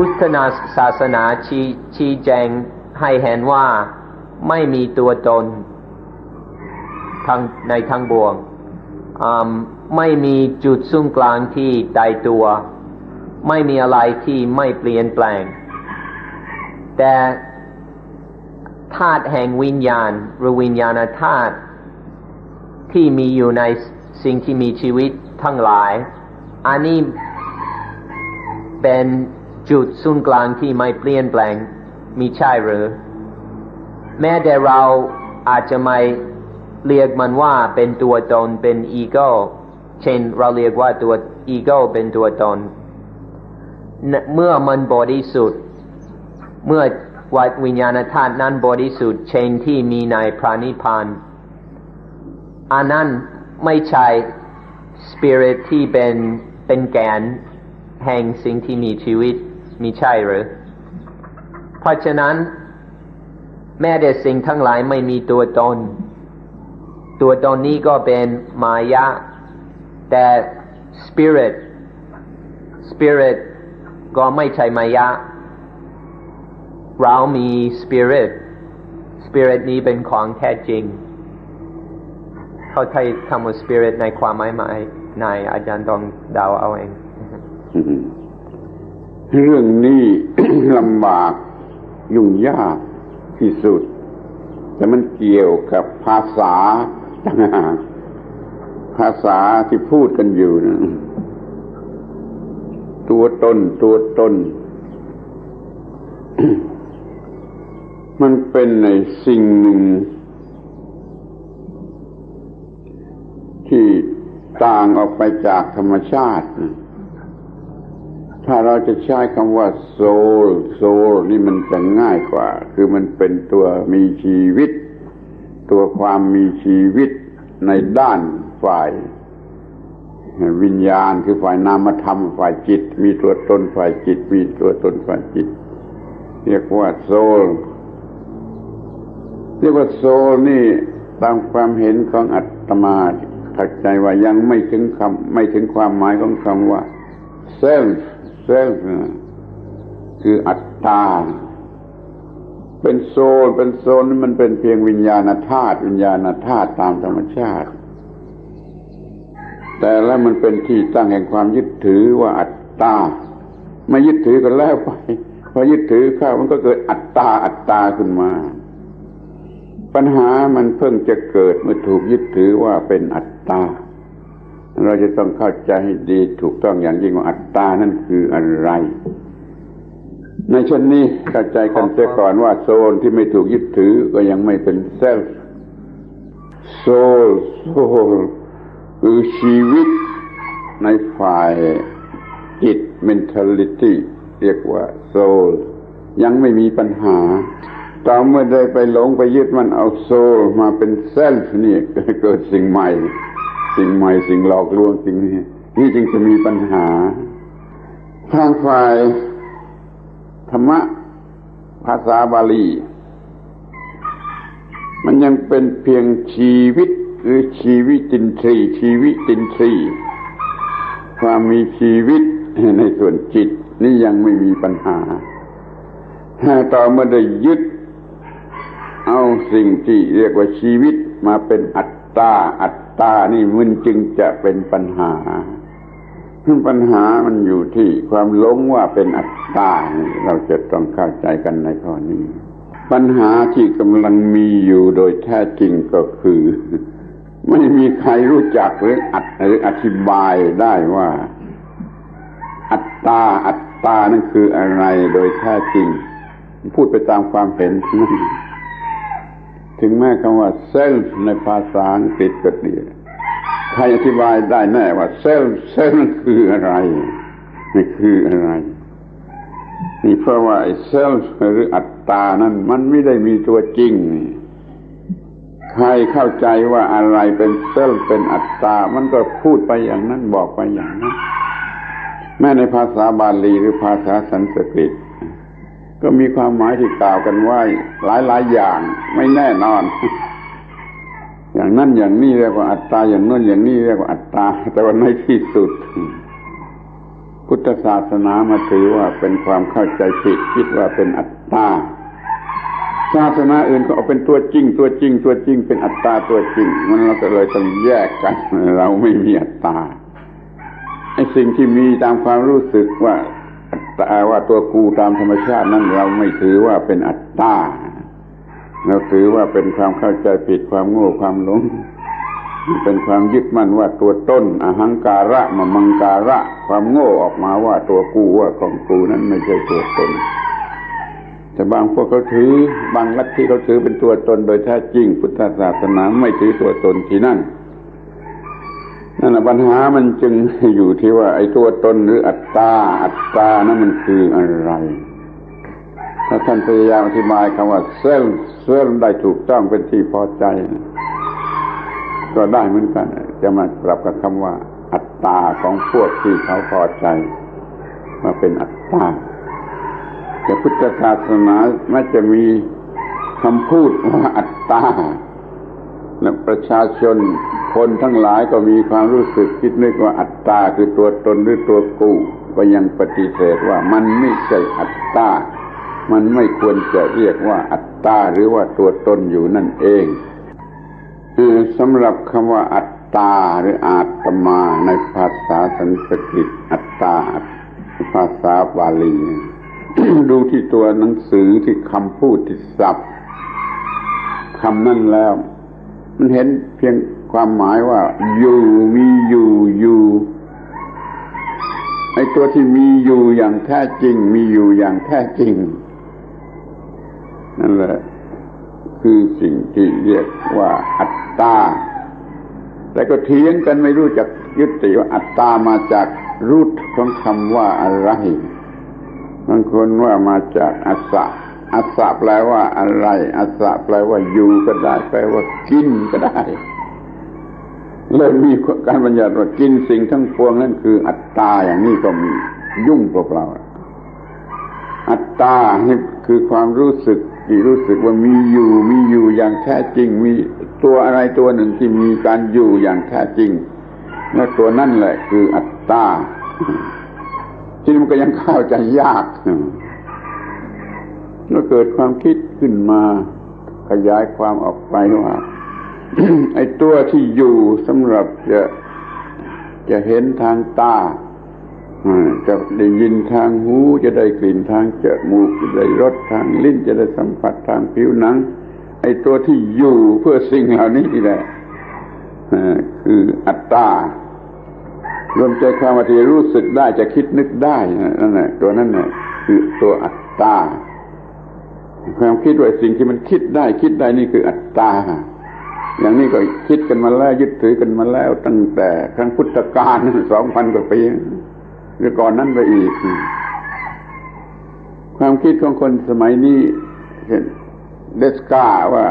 พุทธศาสนาชี้ชี้แจงให้เห็นว่าไม่มีตัวตนทางในทางบวงไม่มีจุดศูนย์กลางที่ตายตัว ไม่มีอะไรที่ไม่เปลี่ยนแปลง แต่ธาตุแห่งวิญญาณหรือวิญญาณธาตุที่มีอยู่ในสิ่งที่มีชีวิตทั้งหลาย อันนี้เป็น จุดศูนย์กลางที่ไม่เปลี่ยนแปลงมีใช่หรือ แม้แต่เราอาจจะไม่เรียกมันว่าเป็นตัวตนเป็นอีโก้เช่นเราเรียกว่าตัวอีโก้เป็นตัวตน เมื่อมันบริสุทธิ์เมื่อวัดวิญญาณธาตุนั้นบริสุทธิ์เช่นที่มีในพระนิพพานอันนั้นไม่ใช่สปิริตที่เป็นเป็นแกนแห่งสิ่งที่มีชีวิต มีใช่หรือ เพราะฉะนั้น แม้แต่สิ่งทั้งหลายไม่มีตัวตน ตัวตนนี้ก็เป็นมายะ แต่ spirit spirit ก็ไม่ใช่มายะ เรามี spirit spirit นี้เป็นของแท้จริง เขาใช้คำว่า spirit ในความหมายหมายในอาจารย์ต้องเดาเอาเอง เรื่องนี้ลำบากยุ่งยากที่สุด แต่มันเกี่ยวกับภาษาต่างหากภาษาที่พูดกันอยู่นะตัวตนตัวตน มันเป็นในสิ่งหนึ่ง ที่ต่างออกไปจากธรรมชาตินะ ถ้าเราจะใช้คำว่าโซลโซลนี่มันจะง่ายกว่า คือมันเป็นตัวมีชีวิต ตัวความมีชีวิตในด้านฝ่าย วิญญาณคือฝ่ายนามธรรมฝ่ายจิต มีตัวตนฝ่ายจิต มีตัวตนฝ่ายจิต เรียกว่าโซลเรียกว่าโซลนี่ตามความเห็นของอัตมาเข้าใจว่ายังไม่ถึงคำไม่ถึงความหมายของคำว่าเซลฟ์ เซลฟ์คืออัตตา เป็นโซลเป็นโซลนี่มันเป็นเพียงวิญญาณธาตุวิญญาณธาตุตามธรรมชาติ แต่แล้วมันเป็นที่ตั้งแห่งความยึดถือว่าอัตตาไม่ยึดถือกันแล้วไปพอยึดถือเข้ามันก็เกิดอัตตาอัตตาขึ้นมา ปัญหามันเพิ่งจะเกิดเมื่อถูกยึดถือว่าเป็นอัตตา เราจะต้องเข้าใจให้ดีถูกต้องอย่างยิ่งว่าอัตตานั่นคืออะไร ในชั้นนี้เข้าใจกันเสียก่อนว่าโซนที่ไม่ถูกยึดถือก็ยังไม่เป็นเซลฟ์โซลโซลคือชีวิตในฝ่ายจิต mentality เรียกว่าโซลยังไม่มีปัญหาต่อเมื่อได้ไปหลงไปยึดมันเอาโซลมาเป็นเซลฟ์นี่เกิดสิ่งใหม่ สิ่งใหม่สิ่งหลอกลวงสิ่งนี้นี่จึงจะมีปัญหา ทางฝ่ายธรรมะภาษาบาลี มันยังเป็นเพียงชีวิตหรือชีวิตินทรีย์ชีวิตินทรีย์ความมีชีวิตในส่วนจิต นี่ยังไม่มีปัญหา ถ้าต่อเมื่อได้ยึด เอาสิ่งที่เรียกว่าชีวิตมาเป็นอัตตาอัต ตานี่มันจึงจะเป็นปัญหาปัญหามันอยู่ที่ความหลงว่าเป็นอัตตา เราจะต้องเข้าใจกันในข้อนี้ ปัญหาที่กำลังมีอยู่โดยแท้จริงก็คือ ไม่มีใครรู้จักหรืออัดหรืออธิบายได้ว่า อัตตาอัตตานั่นคืออะไรโดยแท้จริง พูดไปตามความเห็นนั่น ถึงแม้คำว่าเซลฟ์ในภาษาอังกฤษก็ดีใครอธิบายได้แน่ว่าเซลฟ์เซลฟ์คืออะไรนี่คืออะไรนี่เพราะว่าเซลฟ์หรืออัตตานั้นมันไม่ได้มีตัวจริงใครเข้าใจว่าอะไรเป็นเซลฟ์เป็นอัตตา มันก็พูดไปอย่างนั้นบอกไปอย่างนั้น แม้ในภาษาบาลีหรือภาษาสันสกฤต ก็มีความหมายที่กล่าวกันว่าหลายหลายอย่างไม่แน่นอน อย่างนั้นอย่างนี้เรียกว่าอัตตาอย่างนั้นอย่างนี้เรียกว่าอัตตา แต่ว่าในที่สุด พุทธศาสนามาถือว่าเป็นความเข้าใจผิดคิดว่าเป็นอัตตาศาสนาอื่นก็เอาเป็นตัวจริง ตัวจริง ตัวจริง เป็นอัตตาตัวจริง มันเราก็เลยต้องแยกกัน เราไม่มีอัตตาไอ้สิ่งที่มีตามความรู้สึกว่า อัตตาว่าตัวกูตามธรรมชาตินั้นเราไม่ถือว่าเป็นอัตตาเราถือว่าเป็นความเข้าใจผิดความโง่ความหลงเป็นความยึดมั่นว่าตัวต้นอหังการะมมังการะ ความโง่ออกมาว่าตัวกูว่าของกูนั้นไม่ใช่ตัวตนแต่บางพวกเขาถือบางลัทธิเขาถือเป็นตัวตนโดยแท้จริง พุทธศาสนาไม่ถือตัวตนที่นั่น นั่นแหละปัญหามันจึงอยู่ที่ว่า ไอ้ตัวตนหรืออัตตา อัตตานั้นมันคืออะไร ถ้าท่านพยายามอธิบายคำว่าเซลเซลได้ถูกต้องเป็นที่พอใจนะก็ได้เหมือนกัน จะมากลับกับคำว่า อัตตาของพวกที่เขาพอใจ มาเป็นอัตตาแต่พุทธศาสนาไม่จะมีคำพูดว่าอัตตา และประชาชนคนทั้งหลายก็มีความรู้สึกคิดนึกว่าอัตตาคือตัวตนหรือตัวกูก็ยังปฏิเสธว่ามันไม่ใช่อัตตา มันไม่ควรจะเรียกว่าอัตตาหรือว่าตัวตนอยู่นั่นเองสำหรับคำว่าอัตตาหรืออาตมาในภาษาสันสกฤตอัตตาภาษาบาลีดูที่ตัวหนังสือที่คำพูดที่ศัพท์คำนั่นแล้ว มันเห็นเพียงความหมายว่า อยู่มีอยู่อยู่ไอ้ตัวที่มีอยู่อย่างแท้จริง มีอยู่อย่างแท้จริง นั่นแหละคือสิ่งที่เรียกว่าอัตตาแต่ก็เถียงกันไม่รู้จักยุติว่าอัตตามาจากรูทของคำว่าอะไรบางคนว่ามาจากอัสสะ อัสะแปลว่าอะไร อัสะแปลว่าอยู่ก็ได้ แปลว่ากินก็ได้เลยมีการบัญญัติว่ากินสิ่งทั้งปวงนั่นคือ อัตตาอย่างนี้ก็มียุ่งเปล่าๆอัตตานี่คือความรู้สึกที่รู้สึกว่ามีอยู่มีอยู่อย่างแท้จริง มีตัวอะไรตัวหนึ่งที่มีการอยู่อย่างแท้จริงและตัวนั่นแหละคืออัตตาที่มันก็ยังเข้าใจยาก แล้วเกิดความคิดขึ้นมาขยายความออกไปว่าไอ้ตัวที่อยู่สำหรับจะจะเห็นทางตาจะได้ยินทางหู จะได้กลิ่นทางจมูกจะได้รสทางลิ้นจะได้สัมผัสทางผิวหนัง ไอ้ตัวที่อยู่เพื่อสิ่งเหล่านี้แหละคืออัตตารวมใจความว่าที่รู้สึกได้จะคิดนึกได้นั่นแหละตัวนั้นเนี่ยคือตัวอัตตา ความคิดว่าสิ่งที่มันคิดได้คิดได้นี่คืออัตตา อย่างนี้ก็คิดกันมาแล้วยึดถือกันมาแล้ว ตั้งแต่ครั้งพุทธกาลสองพันกว่าปีหรือก่อนนั้นไปอีก ความคิดของคนสมัยนี้เช่นเดสกาว่า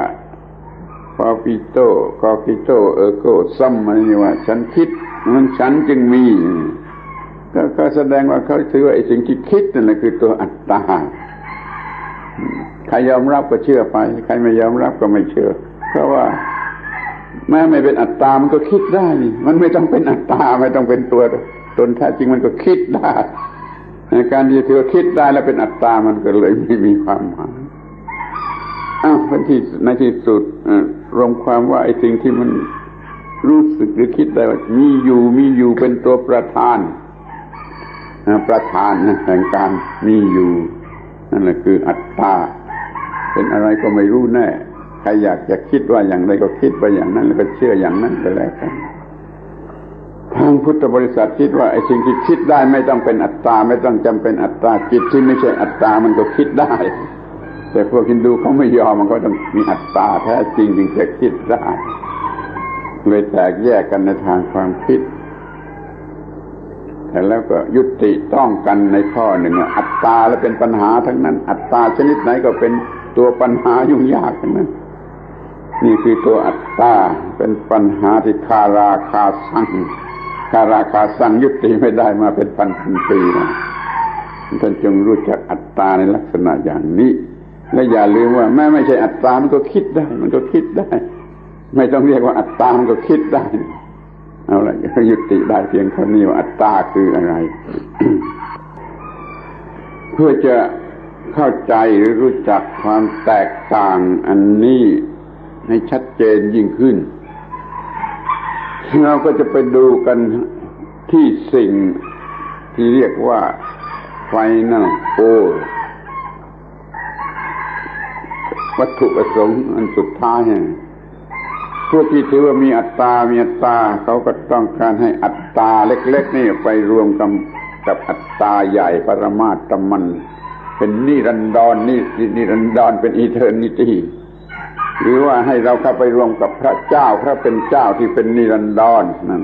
พอปิโตคอกิโต เออโกซัมอะไรนี่ว่า ฉันคิดมันฉันจึงมีก็แสดงว่าเขาถือว่าไอ้สิ่งที่คิดนั่นแหละคือตัวอัตตา ใครยอมรับก็เชื่อไป ใครไม่ยอมรับก็ไม่เชื่อ เพราะว่าแม้ไม่เป็นอัตตา มันก็คิดได้นี่ มันไม่ต้องเป็นอัตตา ไม่ต้องเป็นตัวตนแท้จริงมันก็คิดได้ในการที่ถือคิดได้แล้วเป็นอัตตา มันก็เลยไม่มีความหมายอ้าวเป็นที่ในที่สุดรวมความว่าไอ้สิ่งที่มันรู้สึกหรือคิดได้ว่ามีอยู่มีอยู่เป็นตัวประธานประธานแห่งการมีอยู่นั่นแหละคืออัตตา เป็นอะไรก็ไม่รู้แน่ใครอยากจะคิดว่าอย่างไรก็คิดไปอย่างนั้น แล้วก็เชื่ออย่างนั้นไปแล้วกันทางพุทธบริษัทคิดว่าไอ้สิ่งที่คิดได้ไม่ต้องเป็นอัตตา ไม่ต้องจำเป็นอัตตาจิตที่ไม่ใช่อัตตามันก็คิดได้ แต่พวกฮินดูเขาไม่ยอมมันก็ต้องมีอัตตาแท้จริงจึงจะคิดได้เลยแตกแยกกันในทางความคิด แต่แล้วก็ยุติต้องกันในข้อหนึ่งอัตตาและเป็นปัญหาทั้งนั้น อัตตาชนิดไหนก็เป็น ตัวปัญหายุ่งยากนั้นนี่คือตัวอัตตาเป็นปัญหาที่คาราคาสังคาราคาสังยุติไม่ได้มาเป็นพันพันปีนะท่านจงรู้จักอัตตาในลักษณะอย่างนี้ และอย่าลืมว่าแม้ไม่ใช่อัตตามันก็คิดได้ มันก็คิดได้ ไม่ต้องเรียกว่าอัตตามันก็คิดได้เอาละยุติได้เพียงเท่านี้ว่าอัตตาคืออะไร เพื่อจะ เข้าใจหรือรู้จักความแตกต่างอันนี้ให้ชัดเจนยิ่งขึ้น เราก็จะไปดูกันที่สิ่งที่เรียกว่าไฟนั่นโอวัตถุประสงค์อันสุดท้ายพวกที่ถือว่ามีอัตตา มีอัตตา เขาก็ต้องการให้อัตตาเล็ก ๆ นี่ไปรวมกับกับอัตตาใหญ่ปรมาตมัน เป็นนิรันดรนี่นิรันดรเป็นอีเทอร์นิตี้หรือว่าให้เราเข้าไปรวมกับพระเจ้าพระเป็นเจ้าที่เป็นนิรันดรนั่น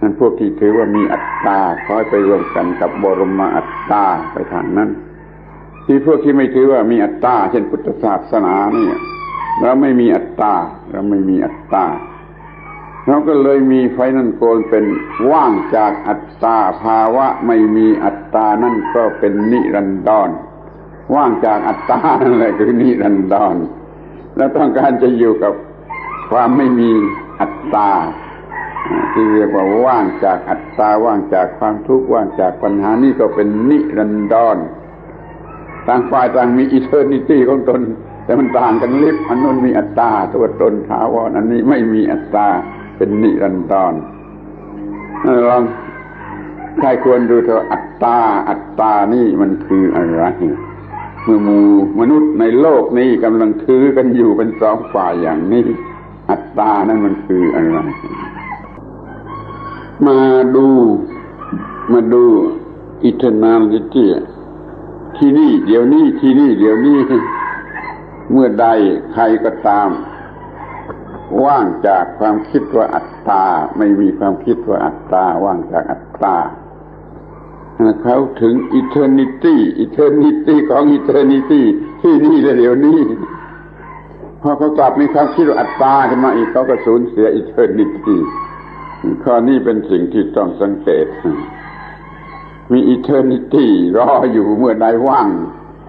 นั่นพวกที่ถือว่ามีอัตตาคอยไปรวมกันกับบรมอัตตาไปทางนั้น ที่พวกที่ไม่ถือว่ามีอัตตาเช่นพุทธศาสนาเนี่ยเราไม่มีอัตตาเราไม่มีอัตตา เราก็เลยมีไฟนั่นโกนเป็นว่างจากอัตตาภาวะไม่มีอัตตานั่นก็เป็นนิรันดร ว่างจากอัตตานั่นแหละคือนิรันดร แล้วต้องการจะอยู่กับความไม่มีอัตตาที่เรียกว่าว่างจากอัตตาว่างจากความทุกข์ว่างจากปัญหานี่ก็เป็นนิรันดรต่างฝ่ายต่างมีอิเทอร์นิตี้ของตน แต่มันต่างกันลิบอันนู้นมีอัตตาตัวตนถาวรอันนี้ไม่มีอัตตา เป็นนิรันดรลองใครควรดูเถอะอัตตา อัตตานี่มันคืออะไรเมื่อมูมนุษย์ในโลกนี้กำลังถือกันอยู่เป็นสองฝ่ายอย่างนี้ อัตตานั่นมันคืออะไร มาดู มาดูอิเทนาลิตี้ที่นี่ เดี๋ยวนี้ที่นี่ เดี๋ยวนี้ เมื่อใดใครก็ตาม ว่างจากความคิดว่าอัตตา ไม่มีความคิดว่าอัตตา ว่างจากอัตตาเขาถึงอิเทอร์นิตี้อิเทอร์นิตี้ของอิเทอร์นิตี้ที่นี่และเดี๋ยวนี้พอเขากลับมีความคิดว่าอัตตาขึ้นมาอีกเขาก็สูญเสียอิเทอร์นิตี้ข้อนี้เป็นสิ่งที่ต้องสังเกต มีอิเทอร์นิตี้รออยู่เมื่อใดว่าง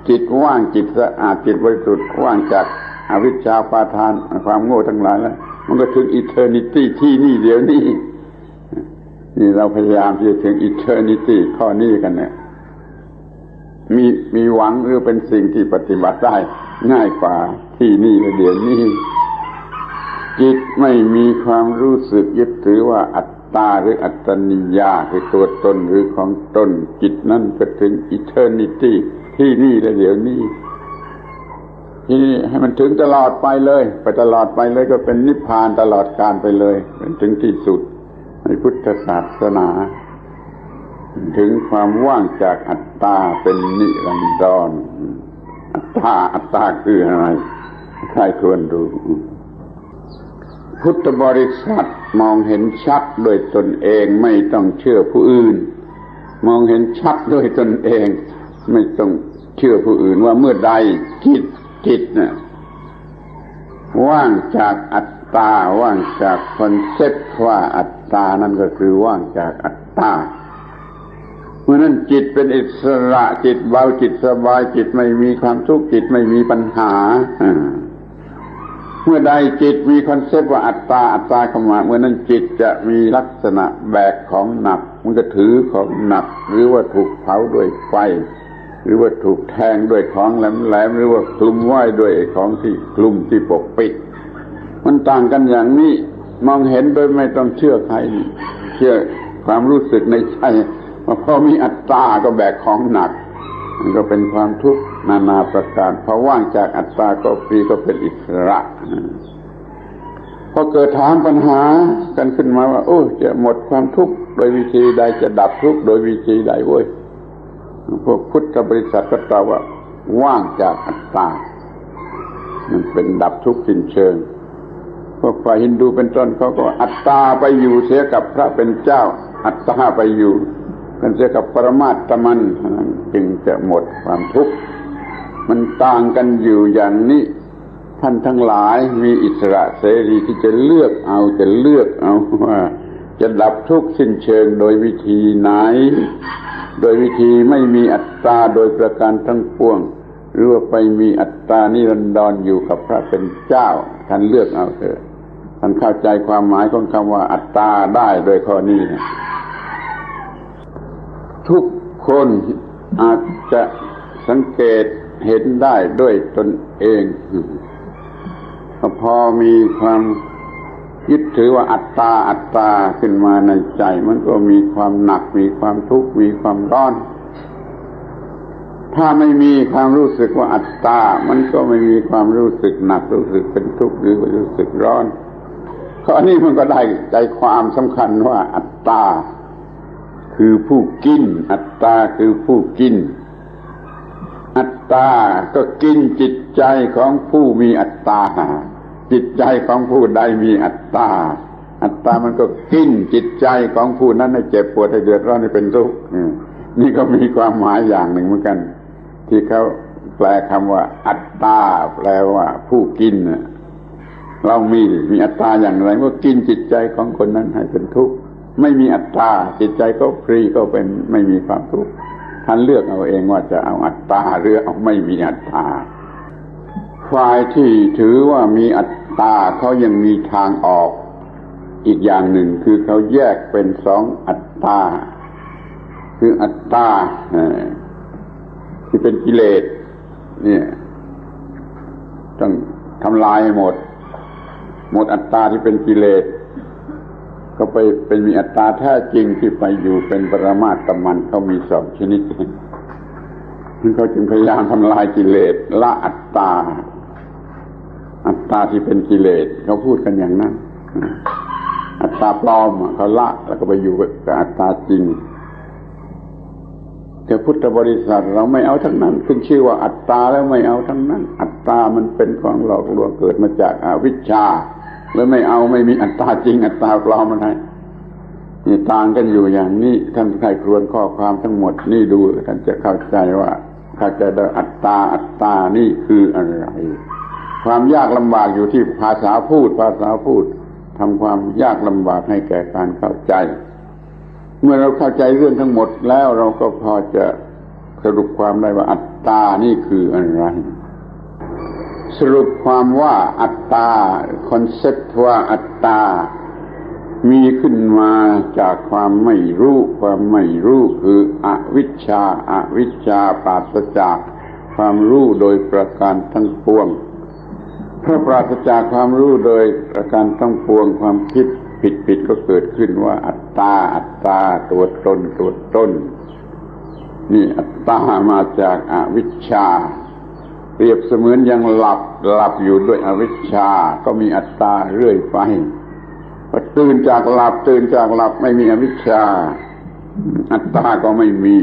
จิตว่างจิตสะอาดจิตบริสุทธิ์ว่างจาก อวิชชาปาทานความโง่ทั้งหลายแล้ว มันก็ถึงอิเทอร์นิตี้ที่นี่เดี๋ยวนี้นี่เราพยายามที่จะถึงอิเทอร์นิตี้ข้อนี้กันเนี่ย มีมีหวังหรือเป็นสิ่งที่ปฏิบัติได้ง่ายกว่าที่นี่และเดี๋ยวนี้ จิตไม่มีความรู้สึกยึดถือว่าอัตตาหรืออัตตนิยาคือตัวตนหรือของตนจิตนั่นก็ถึงอิเทอร์นิตี้ที่นี่และเดี๋ยวนี้ ทีนี่ให้มันถึงตลอดไปเลย ไปตลอดไปเลยก็เป็นนิพพานตลอดการไปเลยเป็นถึงที่สุดในพุทธศาสนา ถึงความว่างจากอัตตาเป็นนิรันดรอัตตาอัตตาคืออะไรใครควรดู พุทธบริษัทมองเห็นชัดโดยตนเองไม่ต้องเชื่อผู้อื่น มองเห็นชัดด้วยตนเอง ไม่ต้องเชื่อผู้อื่นว่าเมื่อใดจิต จิตน่ะว่างจากอัตตา ว่างจากคอนเซ็ปต์ว่าอัตตานั่นก็คือว่างจากอัตตาเมื่อนั้นจิตเป็นอิสระจิตเบาจิตสบายจิตไม่มีความทุกข์จิตไม่มีปัญหาเมื่อใดจิตมีคอนเซปต์ว่าอัตตาอัตตาเข้ามาเมื่อนั้นจิตจะมีลักษณะแบกของหนัก มันก็ถือของหนัก หรือว่าถูกเผาด้วยไฟ หรือว่าถูกแทงด้วยของแหลมๆหรือว่าคลุมไว้ด้วยของที่คลุมที่ปกปิด มันต่างกันอย่างนี้มองเห็นโดยไม่ต้องเชื่อใคร เชื่อความรู้สึกในใจว่าพอมีอัตตาก็แบกของหนัก มันก็เป็นความทุกข์นานาประการพอว่างจากอัตตาก็ฟรีก็เป็นอิสระพอเกิดถามปัญหากันขึ้นมาว่า โอ้จะหมดความทุกข์โดยวิธีใดจะดับทุกข์โดยวิธีใดเว้ย พวกพุทธบริษัทก็ตอบว่าว่างจากอัตตา มันเป็นดับทุกข์สิ้นเชิง พวกฝ่ายฮินดูเป็นต้นเขาก็อัตตาไปอยู่เสียกับพระเป็นเจ้า อัตตาไปอยู่ กันเสียกับปรมาตมันจึงจะหมดความทุกข์ มันต่างกันอยู่อย่างนี้ ท่านทั้งหลายมีอิสระเสรีที่จะเลือกเอาจะเลือกเอาว่า จะดับทุกข์สิ้นเชิงโดยวิธีไหน โดยวิธีไม่มีอัตตาโดยประการทั้งปวง หรือว่าไปมีอัตตานิรันดรอยู่กับพระเป็นเจ้าท่านเลือกเอาเถอะทท่านเข้าใจความหมายของคำว่าอัตตาได้โดยข้อนี้นะทุกคนอาจจะสังเกตเห็นได้ด้วยตนเอง พอมีความ ยึดถือว่าอัตตาอัตตาขึ้นมาในใจ มันก็มีความหนักมีความทุกข์มีความร้อน ถ้าไม่มีความรู้สึกว่าอัตตา มันก็ไม่มีความรู้สึกหนักรู้สึกเป็นทุกข์หรือรู้สึกร้อนข้อนี้มันก็ได้ใจความสำคัญว่าอัตตา คือผู้กิน อัตตาคือผู้กิน อัตตาก็กินจิตใจของผู้มีอัตตา จิตใจของผู้ใดมีอัตตา อัตตามันก็กินจิตใจของผู้นั้นให้เจ็บปวดให้เดือดร้อนให้เป็นทุกข์นี่ก็มีความหมายอย่างหนึ่งเหมือนกัน ที่เขาแปลคำว่า อัตตาแปลว่า ผู้กินน่ะเรามีมีอัตตาอย่างไรก็กินจิตใจของคนนั้นให้เป็นทุกข์ไม่มีอัตตาจิตใจก็ฟรีก็เป็นไม่มีความทุกข์ท่านเลือกเอาเองว่าจะเอาอัตตาหรือเอาไม่มีอัตตา ฝ่ายที่ถือว่ามีอัตตาเขายังมีทางออก อีกอย่างหนึ่งคือเขาแยกเป็นสองอัตตา คืออัตตาที่เป็นกิเลสเนี่ยต้องทำลายหหมด หมดอัตตาที่เป็นกิเลสก็ไปเป็นมีอัตตาแท้จริงที่ไปอยู่เป็นปรมาตตมันเขามีสองชนิดเขาจึงพยายามทำลายกิเลสละอัตตา อัตตาที่เป็นกิเลสเขาพูดกันอย่างนั้นอัตตาปลอมเขาละแล้วก็ไปอยู่กับอัตตาจริงแต่พุทธบริษัทเราไม่เอาทั้งนั้น ขึ้นชื่อว่าอัตตาแล้วไม่เอาทั้งนั้น อัตตามันเป็นของหลอกลวงเกิดมาจากอาวิชชา แล้วไม่เอาไม่มีอัตตาจริง อัตตาปลอมมันให้นี่ต่างกันอยู่อย่างนี้ท่านใครครวญข้อความทั้งหมดนี่ดูท่านจะเข้าใจว่าเข้าใจได้อัตตาอัตตานี่คืออะไร ความยากลำบากอยู่ที่ภาษาพูด ภาษาพูดทำความยากลำบากให้แก่การเข้าใจ เมื่อเราเข้าใจเรื่องทั้งหมดแล้วเราก็พอจะสรุปความได้ว่าอัตตานี่คืออะไร สรุปความว่าอัตตาคอนเซ็ปต์ว่าอัตตา มีขึ้นมาจากความไม่รู้ ความไม่รู้คืออวิชชาอาวิชชาปราศจากความรู้โดยประการทั้งปวง เพราปราศจากความรู้โดยการทั้งปวงความคิดผิดผิดก็เกิดขึ้นว่าอัตตา อัตตา ตัวตน ตัวตน นี่อัตตามาจากอาวิชชา เปรียบเสมือนยังหลับหลับอยู่ด้วยอวิชชา ก็มีอัตตาเรื่อยไปพอตื่นจากหลับตื่นจากหลับไม่มีอวิชชา อัตตาก็ไม่มี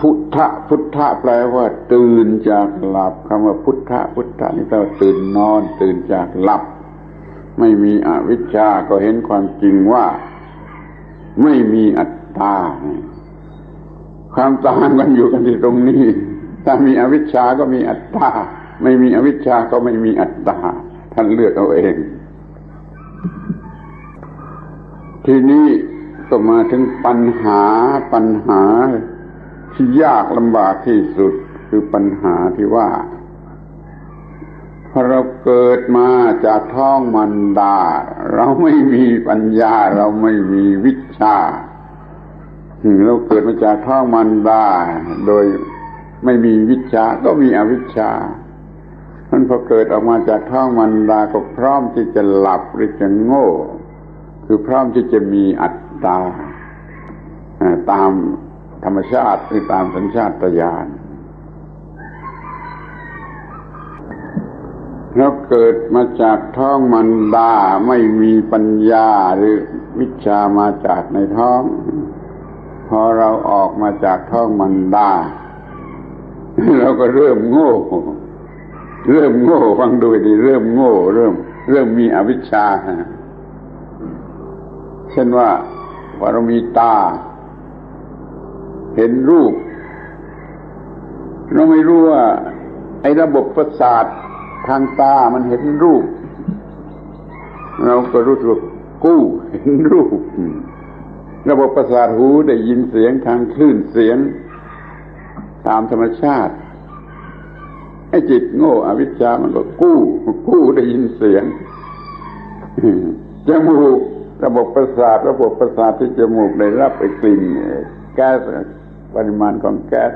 พุทธะพุทธะแปลว่าตื่นจากหลับคำว่าพุทธะพุทธะนี่แปลว่าตื่นนอน ตื่นจากหลับ ไม่มีอวิชชาก็เห็นความจริงว่า ไม่มีอัตตาความต่างกันอยู่กันที่ตรงนี้ ถ้ามีอวิชชาก็มีอัตตา ไม่มีอวิชชาก็ไม่มีอัตตา ท่านเลือกเอาเอง ทีนี้ก็มาถึงปัญหาปัญหา ที่ยากลำบากที่สุดคือปัญหาที่ว่าพอเราเกิดมาจากท้องมันดา เราไม่มีปัญญา เราไม่มีวิชาเราเกิดมาจากท้องมันดา โดยไม่มีวิชาก็มีอวิชชาท่านพอเกิดออกมาจากท้องมันดาก็พร้อมที่จะหลับหรือจะโง่ คือพร้อมที่จะมีอัตตาตาม ธรรมชาติหรือตามสัญชาตญาณเราเกิดมาจากท้องมันดาไม่มีปัญญาหรือวิชามาจากในท้อง พอเราออกมาจากท้องมันดา เราก็เริ่มโง่ เริ่มโง่ฟังดูดีเริ่มโง่ เริ่ม เริ่มมีอวิชชาเช่นว่าพอเรามีตา เห็นรูป เราไม่รู้ว่า ไอ้ระบบประสาททางตามันเห็นรูป เราก็รู้สึกกู้เห็นรูป ระบบประสาทหูได้ยินเสียงทางคลื่นเสียง ตามธรรมชาติไอ้จิตโง่อวิชชามันก็กู้กู้ได้ยินเสียงจมูกระบบประสาทระบบประสาทที่จมูกได้รับไอ้กลิ่นแก๊ส ปริมาณของแก๊ส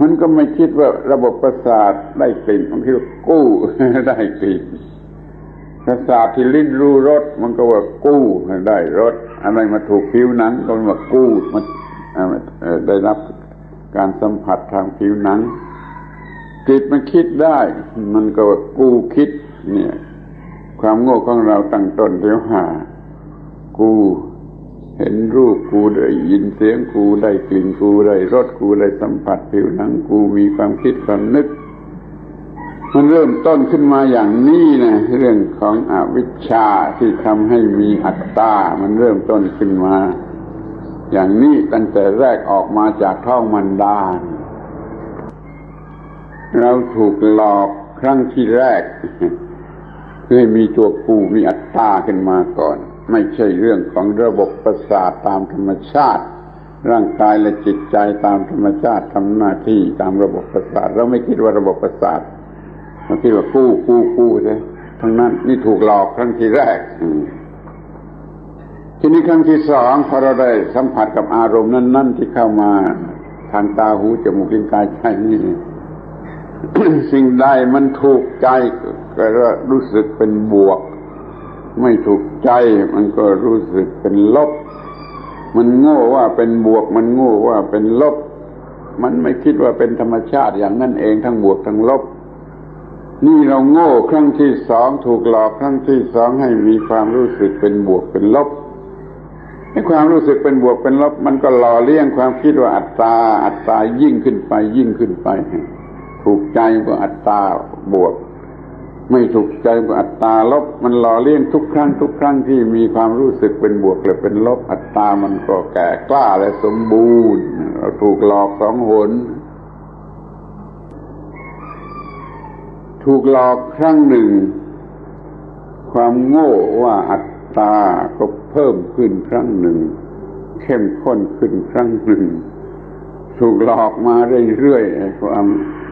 มันก็ไม่คิดว่าระบบประสาทได้กลิ่นมันคิดว่ากู้ได้กลิ่นประสาทที่ลิ้นรู้รสมันก็ว่ากู้ได้รสอะไรมาถูกผิวหนังก็ว่ากู้มันได้รับการสัมผัสทางผิวหนังจิตมันคิดได้ มันก็ว่ากูคิด เนี่ย ความโง่ของเราตั้งต้นเดียวหา กู เห็นรูปกูได้ยินเสียงกูได้กลิ่นกูได้รสกูได้สัมผัสผิวหนังกูมีความคิดความนึก มันเริ่มต้นขึ้นมาอย่างนี้นะเรื่องของอวิชชาที่ทำให้มีอัตตา มันเริ่มต้นขึ้นมา อย่างนี้ตั้งแต่แรกออกมาจากท้องมันดาเราถูกหลอกครั้งที่แรกเพื่อให้มีตัวกูมีอัตตาขึ้นมาก่อน ไม่ใช่เรื่องของระบบประสาทตามธรรมชาติ ร่างกายและจิตใจตามธรรมชาติทำหน้าที่ตามระบบประสาท เราไม่คิดว่าระบบประสาทเราคิดว่ากู้กู้กู้ใช่ทั้งนั้นนี่ถูกหลอกครั้งที่แรกทีนี้ครั้งที่สองพอเราได้สัมผัสกับอารมณ์นั้น ๆ ที่เข้ามาทางตาหูจมูกลิ้นกายใจนี่สิ่งใดมันถูกใจก็รู้สึกเป็นบวก ไม่ถูกใจ มันก็รู้สึกเป็นลบ มันโง่ว่าเป็นบวก มันโง่ว่าเป็นลบ มันไม่คิดว่าเป็นธรรมชาติอย่างนั้นเองทั้งบวกทั้งลบ นี่เราโง่ครั้งที่สองถูกหลอกครั้งที่สองให้มีความรู้สึกเป็นบวกเป็นลบให้ความรู้สึกเป็นบวกเป็นลบ มันก็หล่อเลี้ยงความคิดว่าอัตตา อัตตายิ่งขึ้นไปยิ่งขึ้นไป ถูกใจก็อัตตาบวก ไม่ถูกใจก็อัตตาลบ มันหล่อเลี้ยงทุกครั้งทุกครั้งที่มีความรู้สึกเป็นบวกหรือเป็นลบอัตตามันก็แก่กล้าและสมบูรณ์เราถูกหลอกสองหน ถูกหลอกครั้งหนึ่ง ความโง่ว่าอัตตาก็เพิ่มขึ้นครั้งหนึ่ง เข้มข้นขึ้นครั้งหนึ่ง ถูกหลอกมาเรื่อยๆความ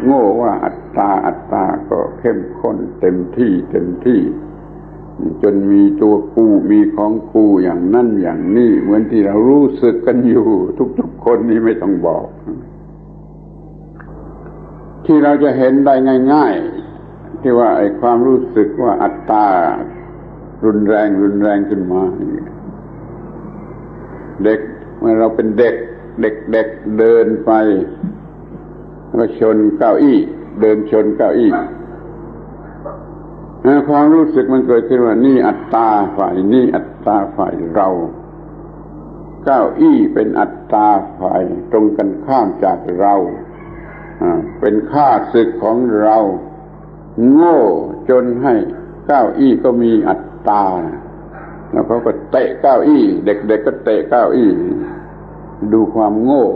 โง่ว่าอัตตาอัตตาก็เข้มข้นเต็มที่เต็มที่ จนมีตัวกูมีของกูอย่างนั่นอย่างนี้เหมือนที่เรารู้สึกกันอยู่ ทุกๆคนนี่ไม่ต้องบอก ที่เราจะเห็นได้ง่าย ๆ ที่ว่าไอ้ความรู้สึกว่าอัตตารุนแรงรุนแรงขึ้นมาเด็กเมื่อเราเป็นเด็ก เด็กเด็กเดินไป ก็ชนเก้าอี้ เดินชนเก้าอี้ความรู้สึกมันเกิดขึ้นว่านี่อัตตาฝ่ายนี่อัตตาฝ่ายเรา เก้าอี้เป็นอัตตาฝ่ายตรงกันข้ามจากเราเป็นข้าศึกของเรา โง่จนให้เก้าอี้ก็มีอัตตา แล้วเขาก็เตะเก้าอี้ เด็กๆกก็เตะเก้าอี้ ดูความโง่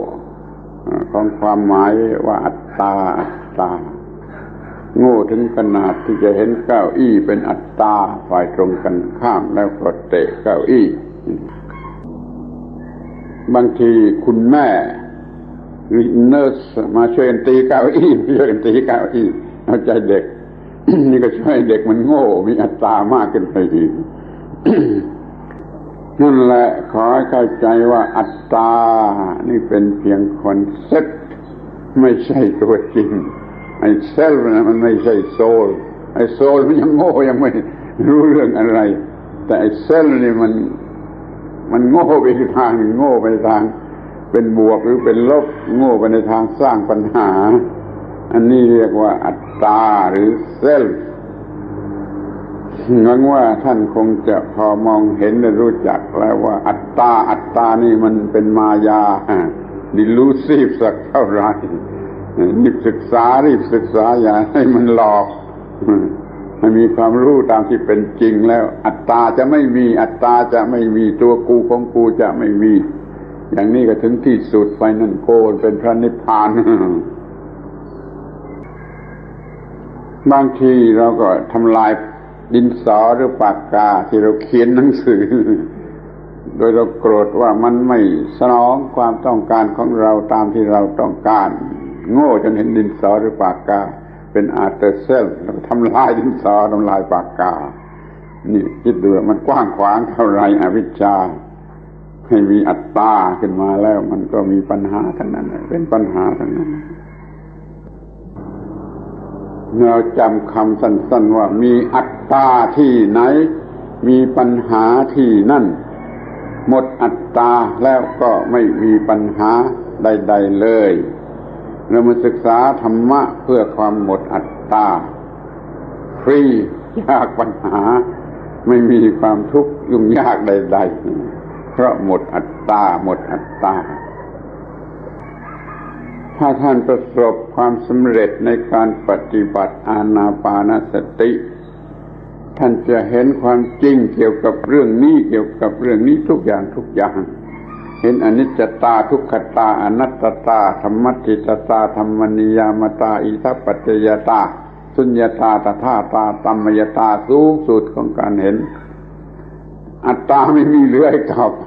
ของความหมายว่าอัตตาอัตตา โง่ถึงขนาดที่จะเห็นเก้าอี้เป็นอัตตาฝ่ายตรงกันข้ามแล้วก็เตะเก้าอี้ บางทีคุณแม่รือเนอร์สมาช่วยตีเก้าอี้ช่วยตีเก้าอี้เอาใจเด็ก นี่ก็ช่วยเด็กมันโง่ มีอัตตามากขึ้นไปอีก นั่นแหละขอให้เข้าใจว่าอัตตา นี่เป็นเพียงคอนเซ็ปต์ไม่ใช่ตัวจริง ไอ้เซลนะมันไม่ใช่โซล ไอ้โซลมันยังโง่ยังไม่รู้เรื่องอะไร แต่ไอ้เซลนี่มัน มันโง่ไปทางโง่ไปทาง เป็นบวกหรือเป็นลบโง่ไปในทางสร้างปัญหา อันนี้เรียกว่าอัตตาหรือเซลฟ์ หวังว่าท่านคงจะพอมองเห็นและรู้จักแล้วว่าอัตตาอัตตานี่มันเป็นมายาดิลูซีฟสักเท่าไรรีบศึกษารีบศึกษาอย่าให้มันหลอกให้มีความรู้ตามที่เป็นจริงแล้ว อัตตาจะไม่มีอัตตาจะไม่มีตัวกูของกูจะไม่มี อย่างนี้ก็ถึงที่สุดไปนั่นโกนเป็นพระนิพพานบางทีเราก็ทำลาย ดินสอหรือปากกาที่เราเขียนหนังสือ โดยเราโกรธว่ามันไม่สนองความต้องการของเราตามที่เราต้องการ โง่จนเห็นดินสอหรือปากกา เป็นอาร์เตเซลแล้วทำลายดินสอทำลายปากกา นี่คิดดูมันกว้างขวางเท่าไรอวิชชาให้มีอัตตาขึ้นมาแล้ว มันก็มีปัญหาทั้งนั้น เป็นปัญหาทั้งนั้น เราจำคำสั้นๆว่ามีอัตตาที่ไหน มีปัญหาที่นั่น หมดอัตตาแล้วก็ไม่มีปัญหาใด ๆเลย เรามาศึกษาธรรมะเพื่อความหมดอัตตา ฟรีจากปัญหา ไม่มีความทุกข์ยุ่งยากใด ๆ เพราะหมดอัตตา หมดอัตตา ถ้าท่านประสบความสำเร็จในการปฏิบัติอาณาปานสติ ท่านจะเห็นความจริงเกี่ยวกับเรื่องนี้เกี่ยวกับเรื่องนี้ทุกอย่างทุกอย่าง เห็นอนิจจตาทุกขตาอนัตตาธรรมติตตาธรรมนิยามตาอิทัปปัจจยตา สุญญตาตถาตาตัมมยตาสูงสุดของการเห็น อัตตาไม่มีเหลืออีกต่อไป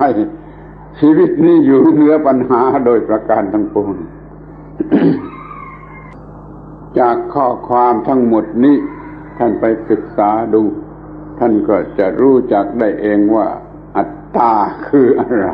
ชีวิตนี้อยู่เหนือปัญหาโดยประการทั้งปวง จากข้อความทั้งหมดนี้ ท่านไปศึกษาดู ท่านก็จะรู้จักได้เองว่า อัตตาคืออะไร